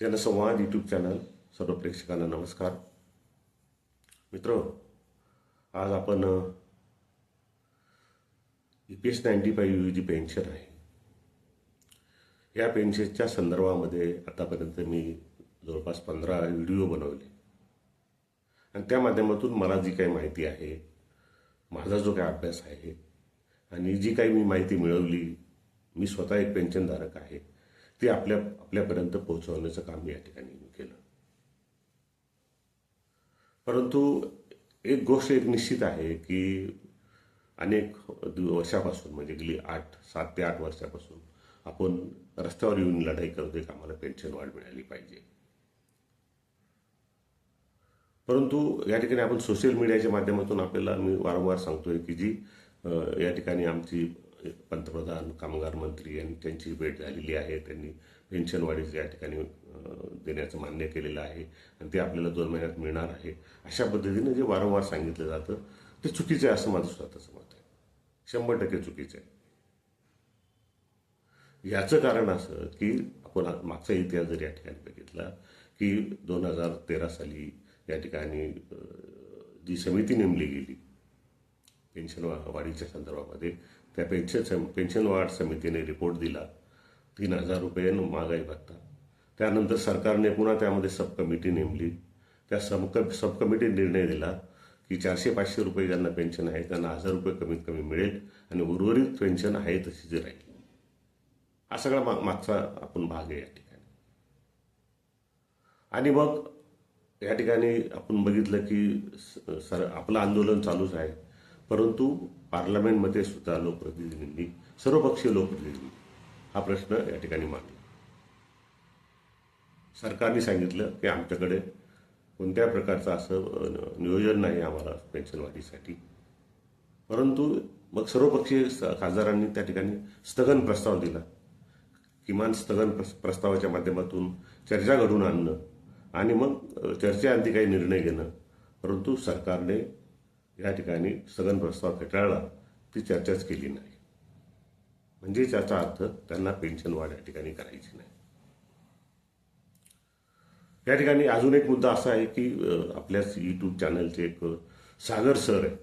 जनसंवाद YouTube channel सर्व प्रेक्षकांना नमस्कार. मित्र आज आपण E P S ninety five you जी पेन्शन आहे. या पेन्शनच्या संदर्भामध्ये आतापर्यंत मी जवळपास पंधरा व्हिडिओ बनवले. आणि त्या माध्यमातून मला जी काही माहिती आहे माझा जो काही अभ्यास आहे आणि जी काही मी माहिती मिळवली मी स्वतः एक पेन्शनधारक आहे. ते आपल्या आपल्यापर्यंत पोहोचवण्याचं काम या ठिकाणी केलं. परंतु एक गोष्ट एक निश्चित आहे की अनेक वर्षापासून म्हणजे गेली आठ सात ते आठ वर्षापासून आपण रस्त्यावर येऊन लढाई करतोय की आम्हाला पेन्शन वाढ मिळाली पाहिजे. परंतु या ठिकाणी आपण सोशल मीडियाच्या माध्यमातून आपल्याला मी वारंवार सांगतोय की जी या ठिकाणी आमची पंतप्रधान कामगार मंत्री यांनी त्यांची भेट झालेली आहे. त्यांनी पेन्शनवाढीचं या ठिकाणी देण्याचं मान्य केलेलं आहे आणि ते आपल्याला दोन महिन्यात मिळणार आहे. अशा पद्धतीने जे वारंवार सांगितलं जातं ते चुकीचं आहे असं माझं स्वतःचं मत आहे. शंभर टक्के चुकीचं आहे. याचं कारण असं की आपण मागचा इतिहास जर या ठिकाणी बघितला की दोन हजार तेरा साली या ठिकाणी जी समिती नेमली गेली पेन्शन वाढीच्या संदर्भामध्ये. त्या पेन्शन सम- पेन्शन वाढ समितीने रिपोर्ट दिला. तीन हजार रुपये महागाई भत्ता. त्यानंतर सरकारने पुन्हा त्यामध्ये सब कमिटी नेमली. त्या सब सब कमिटी निर्णय दिला की चारशे पाचशे रुपये ज्यांना पेन्शन आहे त्यांना हजार रुपये कमीत कमी मिळेल आणि उर्वरित पेन्शन आहे तशी जी राहील. हा सगळा मा- मागचा आपण भाग आहे या ठिकाणी. आणि मग या ठिकाणी आपण बघितलं की सर आपलं आंदोलन चालूच आहे. परंतु पार्लमेंटमध्ये सुद्धा लोकप्रतिनिधींनी सर्वपक्षीय लोकप्रतिनिधी हा प्रश्न या ठिकाणी मांडला. सरकारने सांगितलं की आमच्याकडे कोणत्या प्रकारचं असं नियोजन नाही आम्हाला पेन्शनवाढीसाठी. परंतु मग सर्वपक्षीय खासदारांनी त्या ठिकाणी स्थगन प्रस्ताव दिला. किमान स्थगन प्रस्तावाच्या माध्यमातून चर्चा घडून आणणं आणि मग चर्चेआधी चर्चेअंती काही निर्णय घेणं. परंतु सरकारने या ठिकाणी स्थगन प्रस्ताव फेटाळला ती चर्चाच केली नाही. म्हणजे त्याचा अर्थ त्यांना पेन्शन वाढ या ठिकाणी करायची नाही. या ठिकाणी अजून एक मुद्दा असा आहे की आपल्याच यूट्यूब चॅनलचे एक सागर सर आहे.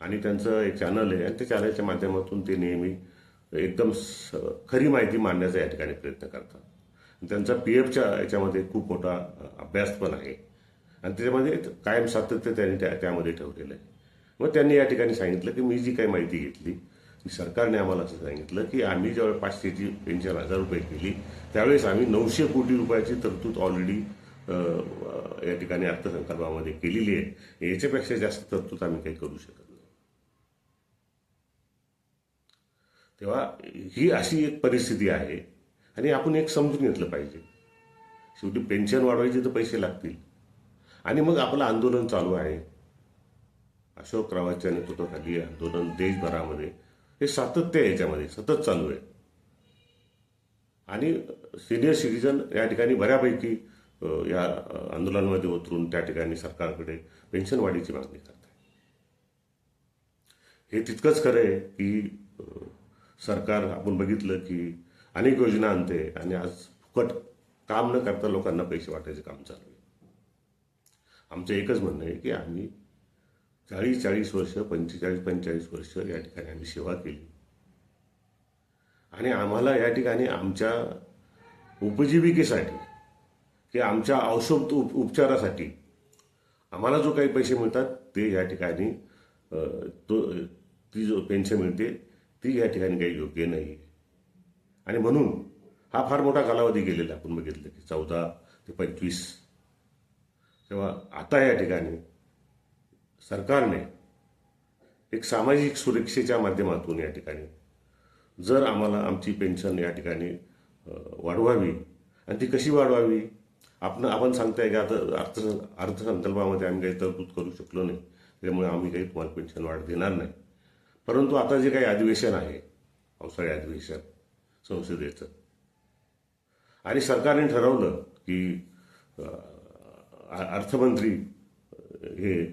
आणि त्यांचं एक चॅनल आहे आणि त्या चॅनलच्या माध्यमातून ते नेहमी एकदम स- खरी माहिती मांडण्याचा या ठिकाणी प्रयत्न करतात. आणि त्यांचा पी एफच्या याच्यामध्ये खूप मोठा अभ्यास पण आहे. आणि त्याच्यामध्ये कायम सातत्य त्यांनी त्या त्यामध्ये ठेवलेलं आहे. मग त्यांनी या ठिकाणी सांगितलं की मी जी काही माहिती घेतली सरकारने आम्हाला असं सांगितलं की आम्ही ज्यावेळेस पाचशेची पेन्शन हजार रुपये केली त्यावेळेस आम्ही नऊशे कोटी रुपयाची तरतूद ऑलरेडी या ठिकाणी अर्थसंकल्पामध्ये केलेली आहे. याच्यापेक्षा जास्त तरतूद आम्ही काही करू शकत नाही. तेव्हा ही अशी एक परिस्थिती आहे आणि आपण एक समजून घेतलं पाहिजे. शेवटी पेन्शन वाढवायचे तर पैसे लागतील. आणि मग आपलं आंदोलन चालू आहे. अशोकरावांच्या नेतृत्वाखाली आंदोलन देशभरामध्ये. हे सातत्य आहे याच्यामध्ये सतत चालू आहे. आणि सिनियर सिटीजन या ठिकाणी बऱ्यापैकी या आंदोलनामध्ये उतरून त्या ठिकाणी सरकारकडे पेन्शन वाढीची मागणी करत आहे हे तितकंच खरं आहे की सरकार आपण बघितलं की अनेक योजना आणते आणि आज फुकट काम न करता लोकांना पैसे वाटायचे काम चालू आहे. आमचं एकच म्हणणं आहे की आम्ही चाळीस चाळीस वर्ष पंचेचाळीस पंचेचाळीस वर्ष या ठिकाणी आम्ही सेवा केली. आणि आम्हाला या ठिकाणी आमच्या उपजीविकेसाठी की आमच्या औषध उप उपचारासाठी आम्हाला जो काही पैसे मिळतात ते या ठिकाणी तो ती जो पेन्शन मिळते ती या ठिकाणी काही योग्य नाही. आणि म्हणून हा फार मोठा कालावधी गेलेला आपण बघितलं की चौदा ते पंचवीस तेव्हा आता या ठिकाणी सरकारने एक सामाजिक सुरक्षेच्या माध्यमातून या ठिकाणी जर आम्हाला आमची पेन्शन या ठिकाणी वाढवावी आणि ती कशी वाढवावी? आपण आपण सांगताय की? आता अर्थ अर्थसंकल्पामध्ये आम्ही काही तरतूद करू शकलो नाही. त्यामुळे आम्ही काही तुम्हाला पेन्शन वाढ देणार नाही. परंतु आता जे काही अधिवेशन आहे पावसाळी अधिवेशन संसदेचं आणि सरकारने ठरवलं की अर्थमंत्री हे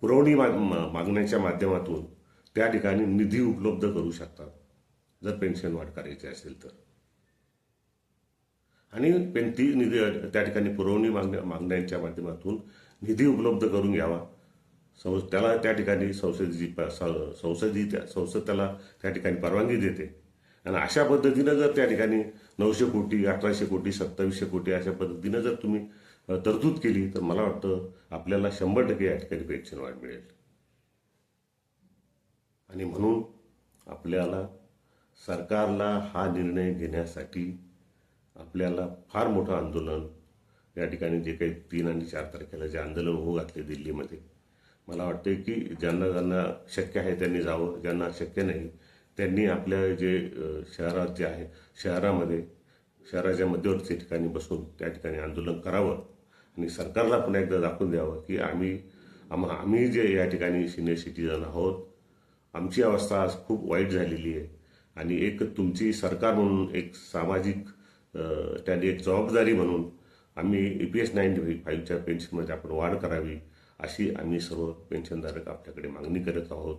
पुरवणी माग मा- मागण्याच्या माध्यमातून त्या ठिकाणी निधी उपलब्ध करू शकतात जर पेन्शन वाढ करायची असेल तर. आणि पेन ती निधी त्या ठिकाणी पुरवणी मागण्या मागण्यांच्या माध्यमातून निधी उपलब्ध करून घ्यावा. संस त्याला त्या ठिकाणी संसदेची संसदी त्या संसद त्याला त्या ठिकाणी परवानगी देते. आणि अशा पद्धतीनं जर त्या ठिकाणी नऊशे कोटी अठराशे कोटी सत्तावीसशे कोटी अशा पद्धतीनं जर तुम्ही तरतूद केली तर मला वाटतं आपल्याला शंभर टक्के या ठिकाणी पेन्शन वाढ मिळेल. आणि म्हणून आपल्याला सरकारला हा निर्णय घेण्यासाठी आपल्याला फार मोठं आंदोलन या ठिकाणी जे काही तीन आणि चार तारखेला जे आंदोलन होऊ घातले दिल्लीमध्ये मला वाटते की ज्यांना ज्यांना शक्य आहे त्यांनी जावं ज्यांना शक्य नाही त्यांनी आपल्या जे शहरात जे आहे शहरामध्ये शहराच्या मध्यवर्ती ठिकाणी बसून त्या ठिकाणी आंदोलन करावं आणि सरकारला पुन्हा एकदा दाखवून द्यावं की आम्ही आम्हा आम्ही जे या ठिकाणी सिनियर सिटीजन आहोत आमची अवस्था आज खूप वाईट झालेली आहे आणि एक तुमची सरकार म्हणून एक सामाजिक त्यांनी त्याने एक जबाबदारी म्हणून आम्ही ई पी एस नाईन्टी फाईव्हच्या पेन्शनमध्ये आपण वाढ करावी अशी आम्ही सर्व पेन्शनधारक आपल्याकडे मागणी करत आहोत.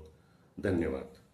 धन्यवाद.